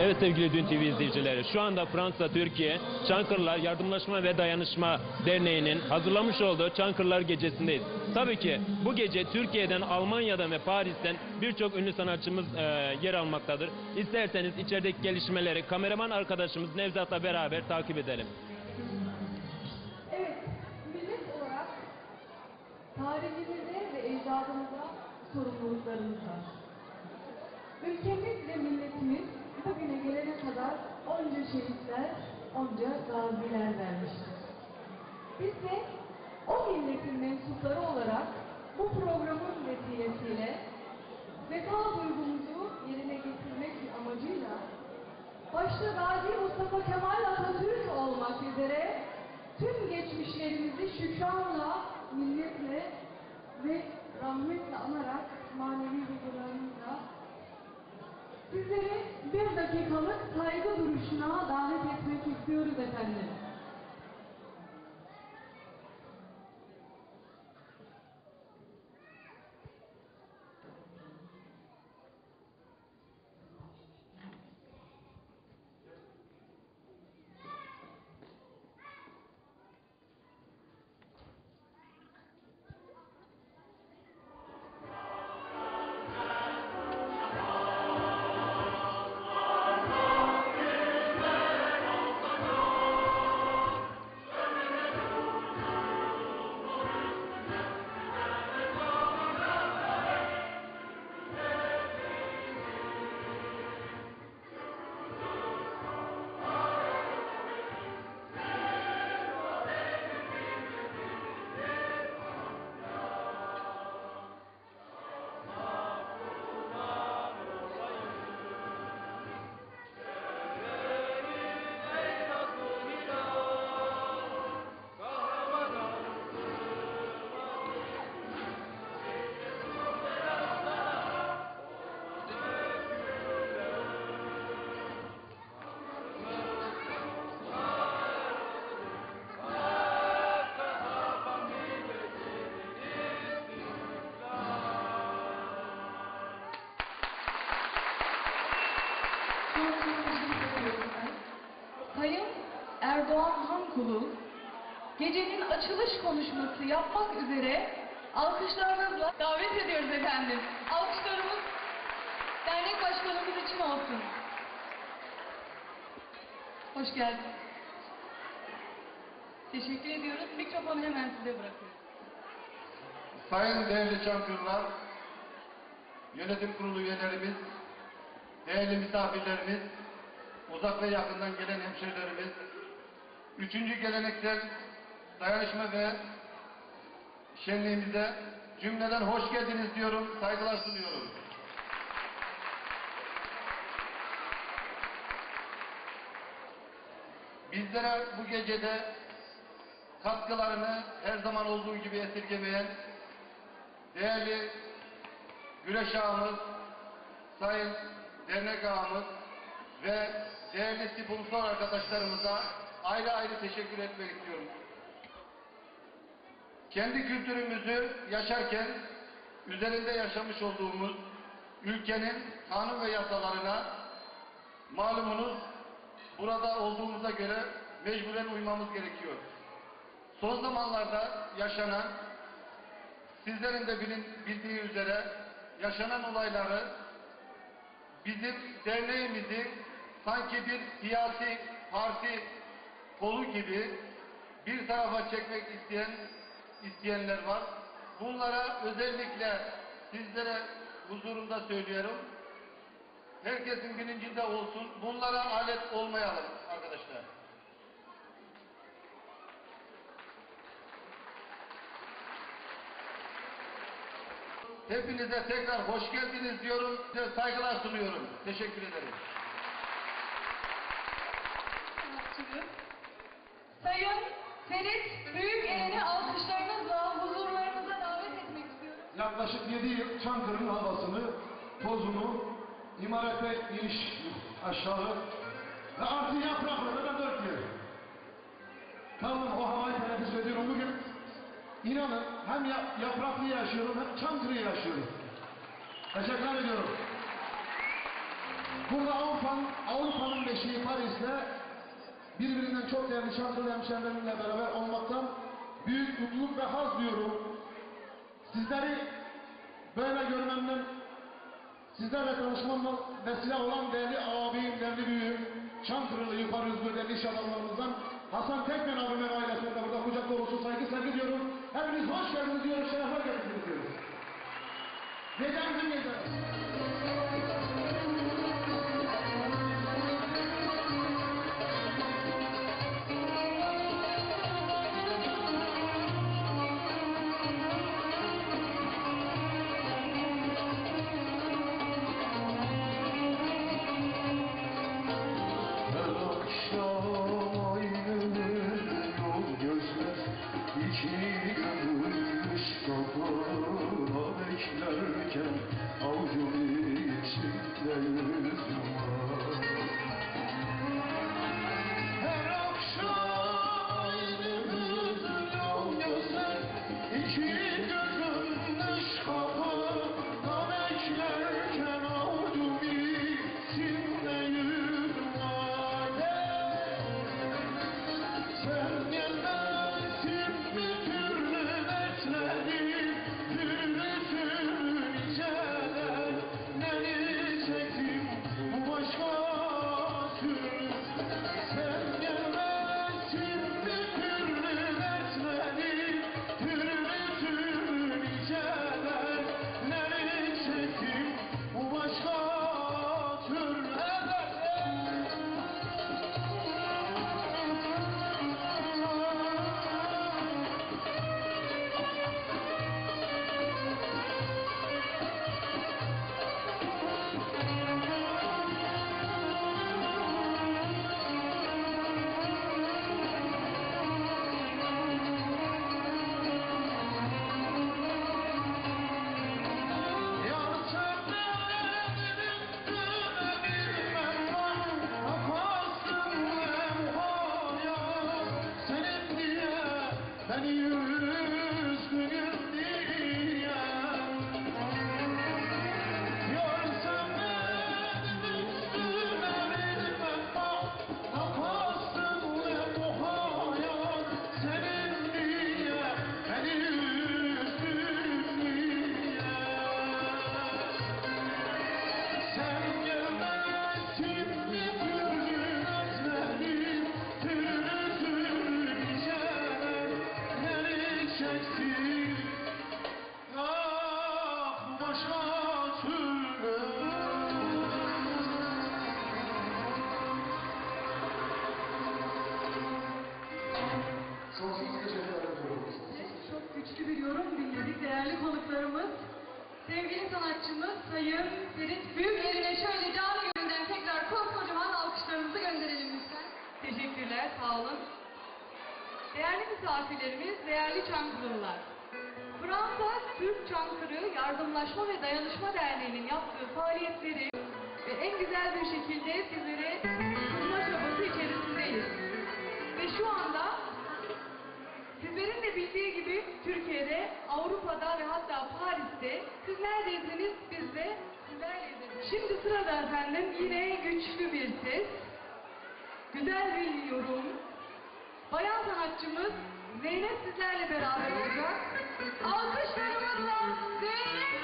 Evet sevgili Dün TV izleyicileri, şu anda Fransa, Türkiye, Çankırılar Yardımlaşma ve Dayanışma Derneği'nin hazırlamış olduğu Çankırılar Gecesi'ndeyiz. Tabii ki bu gece Türkiye'den, Almanya'dan ve Paris'ten birçok ünlü sanatçımız e, yer almaktadır. İsterseniz içerideki gelişmeleri kameraman arkadaşımız Nevzat'la beraber takip edelim. Evet, millet olarak tarihimize ve ecdadımıza sorumluluklarımız var. Ülkemiz ve milletimiz bugüne gelene kadar onca şehitler, onca gaziler vermiştir. Biz de o milletin mensupları olarak bu programın vesilesiyle vefa duygumuzu yerine getirmek amacıyla başta Gazi Mustafa Kemal Atatürk olmak üzere tüm geçmişlerimizi şükranla, minnetle ve rahmetle anarak manevi duygularımızla sizleri bir dakikalık saygı duruşuna davet etmek istiyoruz efendim. Sayın Erdoğan Hankulu gecenin açılış konuşması yapmak üzere alkışlarınızla davet ediyoruz efendim. Alkışlarımız dernek başkanımız için olsun. Hoş geldin. Teşekkür ediyoruz. Mikrofonu hemen size bırakıyorum. Sayın değerli Çankırılar, yönetim kurulu üyelerimiz, değerli misafirlerimiz, uzak ve yakından gelen hemşerilerimiz, üçüncü geleneksel dayanışma ve şenliğimize cümleden hoş geldiniz diyorum, saygılar sunuyorum. Bizlere bu gecede katkılarını her zaman olduğu gibi esirgemeyen değerli güreş ağamız, sayın dernek ağamız ve değerli sponsor arkadaşlarımıza ayrı ayrı teşekkür etmek istiyorum. Kendi kültürümüzü yaşarken üzerinde yaşamış olduğumuz ülkenin kanun ve yasalarına malumunuz burada olduğumuza göre mecburen uymamız gerekiyor. Son zamanlarda yaşanan sizlerin de bilin, bildiği üzere yaşanan olayları bizim derneğimizi sanki bir siyasi parti kolu gibi bir tarafa çekmek isteyen isteyenler var. Bunlara özellikle sizlere huzurunda söylüyorum. Herkesin bilincinde olsun. Bunlara alet olmayalım Hepinize tekrar hoş geldiniz diyorum. Size saygılar sunuyorum. Teşekkür ederim. Sayın Ferit Büyükelen'i alkışlarınızla huzurlarınıza davet etmek istiyorum. Yaklaşık 7 yıl Çankırı'nın havasını, tozunu, imarete iniş aşağı ve artı yaprakları da dört yer. Tamam o havayı teneffüs ediyorum bugün. İnanın hem ya, yapraklı yaşıyorum hem Çankırı yaşıyorum. Teşekkür ediyorum. Burada Avrupa'nın Avrupa'nın beşiği Paris'te birbirinden çok değerli Çankırı hemşehrilerimle beraber olmaktan büyük mutluluk ve haz duyuyorum. Sizleri böyle görmemden, sizlerle tanışmamla vesile olan değerli abim, değerli büyüğüm, Çankırılı yukarı hızlı değerli iş adamlarımızdan Hasan Tekmen abime ve ailesine burada kucak dolusu saygı sevgi diyorum. Hepiniz hoş geldiniz diyoruz, şerefler getirdiniz diyoruz. Gecemizin gecesi. Her Sayın Ferit Büyüklerine şöyle canı gönülden tekrar koskocaman alkışlarımızı gönderelim lütfen. Teşekkürler, sağ olun. Değerli misafirlerimiz, değerli Çankırılılar. Fransa Türk Çankırı Yardımlaşma ve Dayanışma Derneği'nin yaptığı faaliyetleri ve en güzel bir şekilde sizlere sunma çabası içerisindeyiz. Ve şu anda Sizlerin de bildiği Türkiye'de, Avrupa'da ve hatta Paris'te siz neredeydiniz biz de sizlerleydiniz. Şimdi sırada efendim yine güçlü bir ses, güzel bir yorum. Bayan sanatçımız Zeynep sizlerle beraber olacak. Alkışlarımızla Zeynep.